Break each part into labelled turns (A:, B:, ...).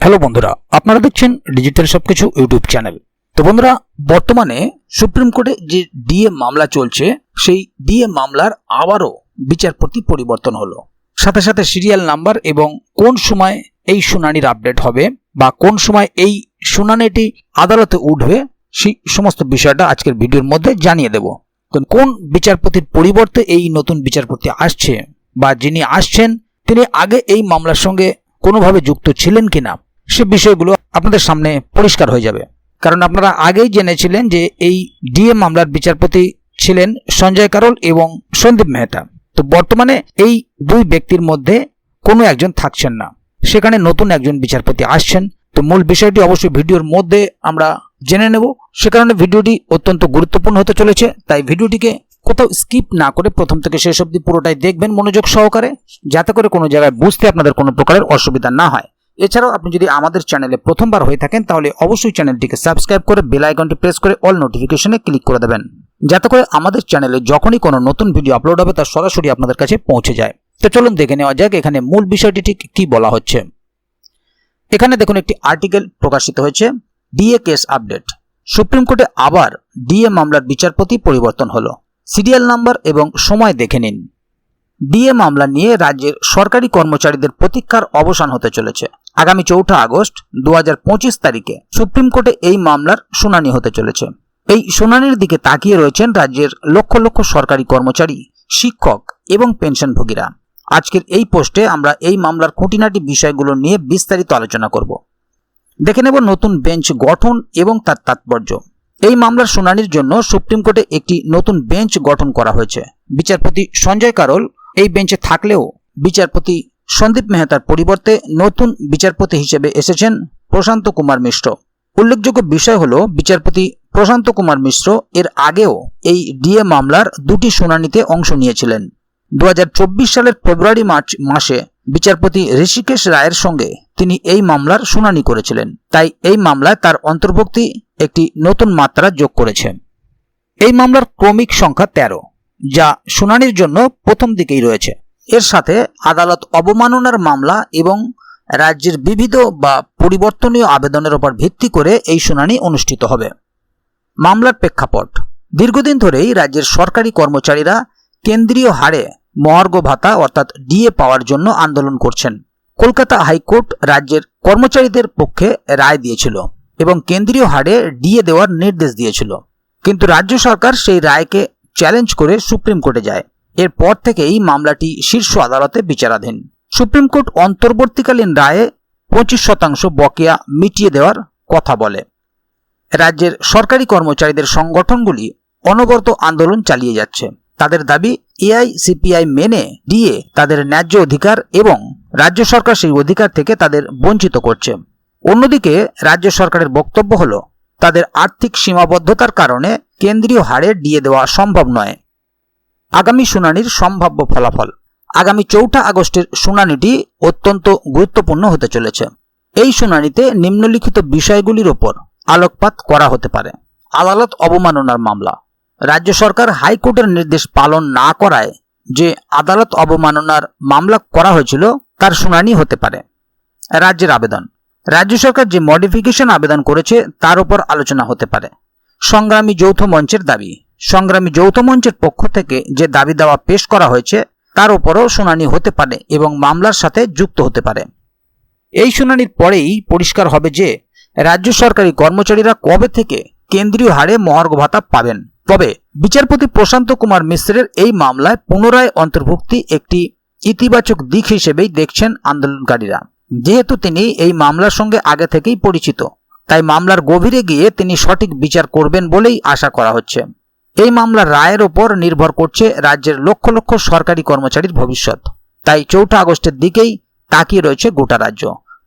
A: Hello বন্ধুরা, আপনারা দেখছেন ডিজিটাল সবকিছু ইউটিউব চ্যানেল। তো বন্ধুরা, বর্তমানে সুপ্রিম কোর্টে যে ডিএ মামলা চলছে, সেই ডিএ মামলার আবারও বিচারপতি পরিবর্তন হলো। সাথে সাথে সিরিয়াল নাম্বার এবং কোন সময় এই শুনানির আপডেট হবে বা কোন সময় এই শুনানিটি আদালতে উঠবে, সেই সমস্ত বিষয়টা আজকের ভিডিওর মধ্যে জানিয়ে দেব। কোন বিচারপতির পরিবর্তে এই নতুন বিচারপতি আসছে বা যিনি আসছেন, তিনি আগে এই মামলার সঙ্গে কোনোভাবে যুক্ত ছিলেন কিনা? সে বিষয়গুলো আপনাদের সামনে পরিষ্কার হয়ে যাবে। কারণ আপনারা আগেই জেনেছিলেন যে এই ডিএ মামলার বিচারপতি ছিলেন সঞ্জয় কারল এবং সন্দীপ মেহতা। তো বর্তমানে এই দুই ব্যক্তির মধ্যে কোনো একজন থাকছেন না। সেখানে নতুন একজন বিচারপতি আসছেন। তো মূল বিষয়টি অবশ্যই ভিডিওর মধ্যে আমরা জেনে নেব। সে কারণে ভিডিওটি অত্যন্ত গুরুত্বপূর্ণ হতে চলেছে। তাই ভিডিওটিকে কোথাও স্কিপ না করে প্রথম থেকে শেষ অবধি পুরোটাই দেখবেন মনোযোগ সহকারে, যাতে করে কোনো জায়গায় বুঝতে আপনাদের কোনো প্রকারের অসুবিধা না হয়। এছাড়াও আপনি যদি আমাদের চ্যানেলে প্রথমবার হয়ে থাকেন, তাহলে অবশ্যই চ্যানেলটিকে সাবস্ক্রাইব করে বেল আইকনটি প্রেস করে অল নোটিফিকেশনে ক্লিক করে দেবেন। যাতে করে আমাদের চ্যানেলে যখনই কোনো নতুন ভিডিও আপলোড হবে, তা সরাসরি আপনাদের কাছে পৌঁছে যায়। তো চলুন দেখে নেওয়া যাক, এখানে মূল বিষয়টি ঠিক কী বলা হচ্ছে। এখানে দেখুন, একটি আর্টিকেল প্রকাশিত হয়েছে, ডিএ কেস আপডেট। সুপ্রিম কোর্টে আবার ডিএ মামলার বিচারপতি পরিবর্তন হলো। সিরিয়াল নাম্বার এবং সময় দেখে নিন। ডিএ মামলা নিয়ে রাজ্যের সরকারি কর্মচারীদের প্রতীক্ষার অবসান হতে চলেছে। আগামী চৌঠা আগস্ট দু হাজার পঁচিশ তারিখে সুপ্রিম কোর্টে এই মামলার শুনানি হতে চলেছে। এই শুনানির দিকে তাকিয়ে রয়েছেন রাজ্যের লক্ষ লক্ষ সরকারি কর্মচারী, শিক্ষক এবং পেনশনভোগীরা। আজকের এই পোস্টে আমরা এই মামলার খুঁটিনাটি বিষয়গুলো নিয়ে বিস্তারিত আলোচনা করব। দেখে নেব নতুন বেঞ্চ গঠন এবং তার তাৎপর্য। এই মামলার শুনানির জন্য সুপ্রিম কোর্টে একটি নতুন বেঞ্চ গঠন করা হয়েছে। বিচারপতি সঞ্জয় কারল এই বেঞ্চে থাকলেও বিচারপতি সন্দীপ মেহতার পরিবর্তে নতুন বিচারপতি হিসেবে এসেছেন প্রশান্ত কুমার মিশ্র। উল্লেখযোগ্য বিষয় হল, বিচারপতি প্রশান্ত কুমার মিশ্র এর আগেও এই ডিএ মামলার দুটি শুনানিতে অংশ নিয়েছিলেন। দু হাজার চব্বিশ সালের ফেব্রুয়ারি মার্চ মাসে বিচারপতি ঋষিকেশ রায়ের সঙ্গে তিনি এই মামলার শুনানি করেছিলেন। তাই এই মামলায় তার অন্তর্ভুক্তি একটি নতুন মাত্রা যোগ করেছে। এই মামলার ক্রমিক সংখ্যা তেরো। যা শুনানির জন্য প্রথম দিকেই রয়েছে। এর সাথে আদালত অবমাননার মামলা এবং রাজ্যের বিবিধ বা পরিবর্তনীয় আবেদনের ওপর ভিত্তি করে এই শুনানি অনুষ্ঠিত হবে। মামলার প্রেক্ষাপট। দীর্ঘদিন ধরেই রাজ্যের সরকারি কর্মচারীরা কেন্দ্রীয় হারে মহার্ঘ ভাতা অর্থাৎ ডিএ পাওয়ার জন্য আন্দোলন করছেন। কলকাতা হাইকোর্ট রাজ্যের কর্মচারীদের পক্ষে রায় দিয়েছিল এবং কেন্দ্রীয় হারে ডিএ দেওয়ার নির্দেশ দিয়েছিল। কিন্তু রাজ্য সরকার সেই রায়কে চ্যালেঞ্জ করে সুপ্রিম কোর্টে যায়। এরপর থেকেই মামলাটি শীর্ষ আদালতে বিচারাধীন। সুপ্রিম কোর্ট অন্তর্বর্তীকালীন রায়ে পঁচিশ শতাংশ বকেয়া মিটিয়ে দেওয়ার কথা বলে। রাজ্যের সরকারি কর্মচারীদের সংগঠনগুলি অনবরত আন্দোলন চালিয়ে যাচ্ছে। তাদের দাবি, এআইসিপিআই মেনে দিয়ে তাদের ন্যায্য অধিকার এবং রাজ্য সরকার সেই অধিকার থেকে তাদের বঞ্চিত করছে। অন্যদিকে রাজ্য সরকারের বক্তব্য হল তাদের আর্থিক সীমাবদ্ধতার কারণে কেন্দ্রীয় হারে দিয়ে দেওয়া সম্ভব নয়। আগামী শুনানির সম্ভাব্য ফলাফল। আগামী চৌঠা আগস্টের শুনানিটি অত্যন্ত গুরুত্বপূর্ণ হতে চলেছে। এই শুনানিতে নিম্নলিখিত বিষয়গুলির ওপর আলোকপাত করা হতে পারে। আদালত অবমাননার মামলা। রাজ্য সরকার হাইকোর্টের নির্দেশ পালন না করায় যে আদালত অবমাননার মামলা করা হয়েছিল, তার শুনানি হতে পারে। রাজ্যের আবেদন। রাজ্য সরকার যে মডিফিকেশন আবেদন করেছে, তার উপর আলোচনা হতে পারে। সংগ্রামী যৌথ মঞ্চের দাবি। সংগ্রামী যৌথ মঞ্চের পক্ষ থেকে যে দাবি দাওয়া পেশ করা হয়েছে, তার উপরও শুনানি হতে পারে এবং মামলার সাথে যুক্ত হতে পারে। এই শুনানির পরেই পরিষ্কার হবে যে, রাজ্য সরকারি কর্মচারীরা কবে থেকে কেন্দ্রীয় হারে মহার্ঘ ভাতা পাবেন। তবে বিচারপতি প্রশান্ত কুমার মিশ্রের এই মামলায় পুনরায় অন্তর্ভুক্তি একটি ইতিবাচক দিক হিসেবেই দেখছেন আন্দোলনকারীরা। যেহেতু তিনি এই মামলার সঙ্গে আগে থেকেই পরিচিত, তাই মামলার গভীরে গিয়ে তিনি সঠিক বিচার করবেন বলেই আশা করা হচ্ছে। এই মামলার রায়ের ওপর নির্ভর করছে রাজ্যের লক্ষ লক্ষ সরকারি কর্মচারীর ভবিষ্যৎ। তাই চৌঠা আগস্টের দিকেই তাকিয়ে রয়েছে গোটা রাজ্য।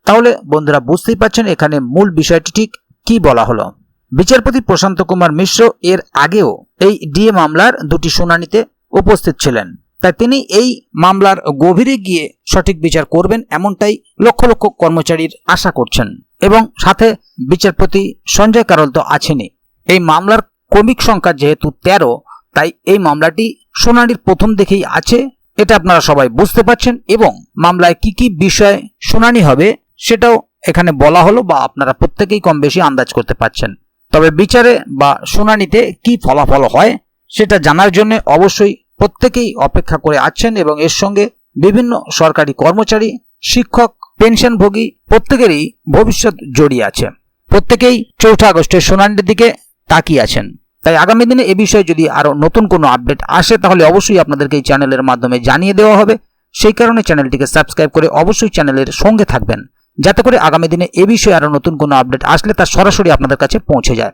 A: তাহলে বন্ধুরা বুঝতেই পারছেন এখানে মূল বিষয়টি ঠিক কি বলা হলো। বিচারপতি প্রশান্ত কুমার মিশ্র এর আগেও এই ডিএ মামলার দুটি শুনানিতে উপস্থিত ছিলেন। তাই তিনি এই মামলার গভীরে গিয়ে সঠিক বিচার করবেন এমনটাই লক্ষ লক্ষ কর্মচারীর আশা করছেন। এবং সাথে বিচারপতি সঞ্জয় কারল তো আছেনই। এই মামলার ক্রমিক সংখ্যা যেহেতু তেরো, তাই এই মামলাটি শুনানির প্রথম দিকেই আছে, এটা আপনারা সবাই বুঝতে পারছেন এবং মামলায় কি কি বিষয় শুনানি হবে সেটাও এখানে বলা হলো বা আপনারা প্রত্যেকেই কম বেশি আন্দাজ করতে পারছেন। তবে বিচারে বা শুনানিতে কি ফলাফল হয় সেটা জানার জন্য অবশ্যই প্রত্যেকেই অপেক্ষা করে আছেন এবং এর সঙ্গে বিভিন্ন সরকারি কর্মচারী, শিক্ষক, পেনশনভোগী প্রত্যেকেরই ভবিষ্যৎ জড়িয়ে আছে। প্রত্যেকেই চৌঠা আগস্টের শুনানির দিকে তাকিয়ে আছেন। তাই আগামী দিনে এ বিষয়ে যদি আরও নতুন কোনো আপডেট আসে, তাহলে অবশ্যই আপনাদেরকে এই চ্যানেলের মাধ্যমে জানিয়ে দেওয়া হবে। সেই কারণে চ্যানেলটিকে সাবস্ক্রাইব করে অবশ্যই চ্যানেলের সঙ্গে থাকবেন। যাতে করে আগামী দিনে এ বিষয়ে আরও নতুন কোনো আপডেট আসলে তা সরাসরি আপনাদের কাছে পৌঁছে যায়।